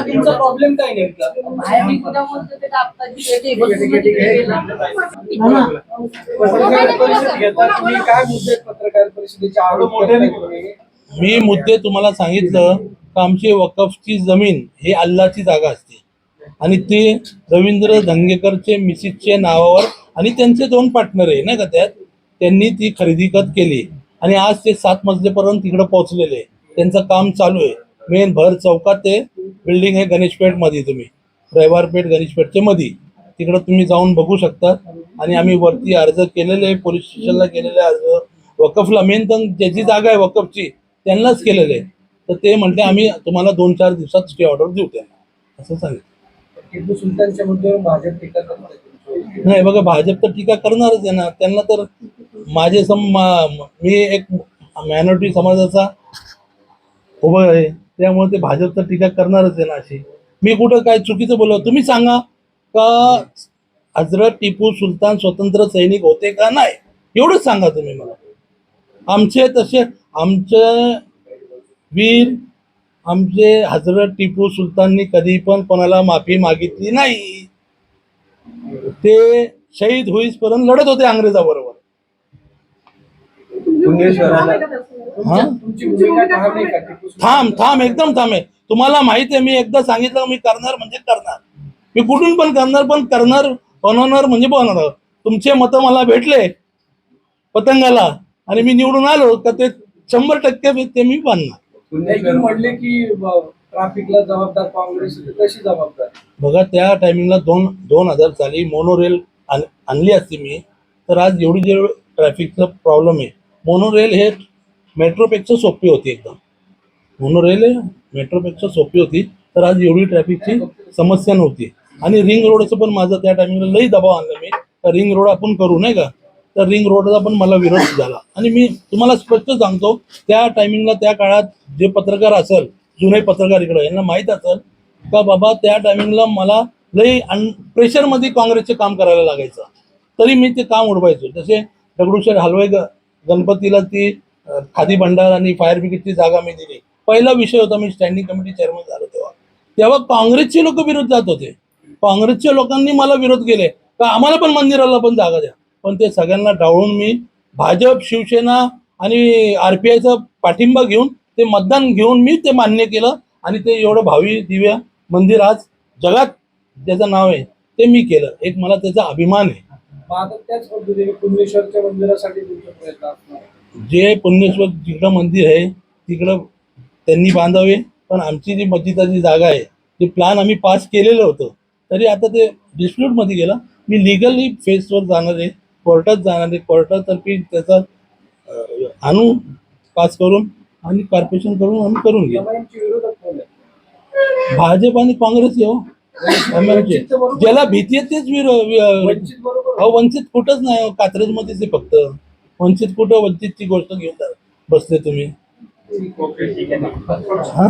तुमचा प्रॉब्लेम काय पत्रकार परिषदेच्या मी मुद्दे तुम्हाला सांगितलं का आमची वकफची जमीन हे अल्लाची जागा असते. आणि ते रवींद्र धंगेकरचे मिसिसचे नावावर आणि त्यांचे दोन पार्टनर आहे ना का त्यात? त्यांनी ती खरेदी खत केली. आणि आज ते सात मजलेपर्यंत तिकडे पोहोचलेले. आहे. त्यांचं काम चालू आहे. मेन भर चौकात ते बिल्डिंग आहे गणेशपेठमध्ये तुम्ही. रविवारपेठ गणेशपेठच्या मध्ये तिकडं तुम्ही जाऊन बघू शकता आणि आम्ही वरती अर्ज केलेले आहे पोलीस स्टेशनला केलेले अर्ज. वकफला मेन तर ज्याची जागा आहे वकफची त्यांनाच केलेले आहे. तर ते म्हटले आम्ही तुम्हाला दोन चार दिवसात स्टे ऑर्डर देऊ त्यांना. असं सांगितलं. टिपू सुलतानच्या मुद्द्यावर भाजप टीका करताय तुमच्यावर. नाही बघा भाजप तर टीका करणारच आहे ना. त्यांना तर माझे सम मी एक मायनॉरिटी समाजाचा उभं आहे. त्यामुळे ते भाजप तर टीका करणारच आहे ना अशी. मी कुठं काय चुकीचं बोललो तुम्ही सांगा का हजरत टिपू सुलतान स्वतंत्र सैनिक होते का नाही? एवढंच सांगा तुम्ही मला. आमचे तसे आमचे वीर आमचे हजरत टिपू सुलताननी कधी पण कोणाला माफी मागितली नाही. ते शहीद होईसपर्यंत लढत होते अंग्रेजाबरोबर हा? तुमची भूमिका ठाम आहे का टिपू सुलतान थांब थांब एकदम थांब आहे. तुम्हाला माहीत आहे मी एकदा सांगितलं मी करणार म्हणजे करणार. मी कुठून पण करणार पण करणार बनवणार म्हणजे बनवणार. तुमचे मतं मला भेटले पतंगाला आणि मी निवडून आलो का ते शंभर टक्के मी- ते मी बांधणार म्हणले की ट्रॅफिकला जबाबदार काँग्रेस तर कशी जबाबदार? बघा त्या टायमिंगला दोन दोन हजार साली मोनोरेल आण- आणली असती मी तर आज एवढी जे ट्रॅफिकचा प्रॉब्लेम आहे मोनोरेल हे मेट्रोपेक्षा सोपी होती एकदम. मोनोरेल हे मेट्रोपेक्षा सोपी होती. तर आज एवढी ट्रॅफिकची समस्या नव्हती. आणि रिंग रोडचं पण माझं त्या टायमिंगला लई दबाव आणला मी. तर रिंग रोड आपण करू नाही का? तर रिंग रोडचा पण मला विरोध झाला. आणि मी तुम्हाला स्पष्ट सांगतो त्या टायमिंगला त्या काळात जे पत्रकार असेल जुने पत्रकार इकडे यांना माहीत असेल का बाबा त्या टायमिंगला मला लई अन प्रेशरमध्ये काँग्रेसचे काम करायला लागायचं. तरी मी ते काम उडवायचो. जसे दगडूशेठ हलवाई ग गणपतीला ती खादी भंडार आणि फायर ब्रिगेडची जागा मी दिली. पहिला विषय होता मी स्टँडिंग कमिटी चेअरमन झालो तेव्हा. तेव्हा काँग्रेसचे लोक विरोध जात होते. काँग्रेसच्या लोकांनी मला विरोध केले. का आम्हाला पण मंदिराला पण जागा द्या. पण ते सगळ्यांना डावळून मी भाजप शिवसेना आणि आर पी आयचा पाठिंबा घेऊन ते मतदान घेऊन मी ते मान्य केलं आणि ते एवढं भावी दिव्या मंदिर आज जगात ज्याचं नाव आहे ते मी केलं. एक मला त्याचा अभिमान आहे. त्याच पद्धतीने पुण्येश्वरच्या मंदिरासाठी तुमचा प्रयत्न असणार आहे. जे पुण्येश्वर जिकडं मंदिर आहे तिकडं त्यांनी बांधावे पण आमची जी मस्जिदाची जागा आहे ते प्लॅन आम्ही पास केलेलं होतं तरी आता ते डिस्प्यूटमध्ये गेलं मी लिगली फेसवर जाणार आहे कोर्टात जाणार आहे कोर्टातर्फे त्याचा आणू पास करून आणि कॉर्पोरेशन करून आम्ही करून घेऊ? भाजप आणि काँग्रेस येऊ MLK. ज्याला भीती आहे तेच विरो वि- वंचित बरोबर अहो वंचित कुठंच नाही कात्रजमध्येच आहे फक्त. वंचित कुठं वंचितची गोष्ट घेऊन बसले तुम्ही. हा?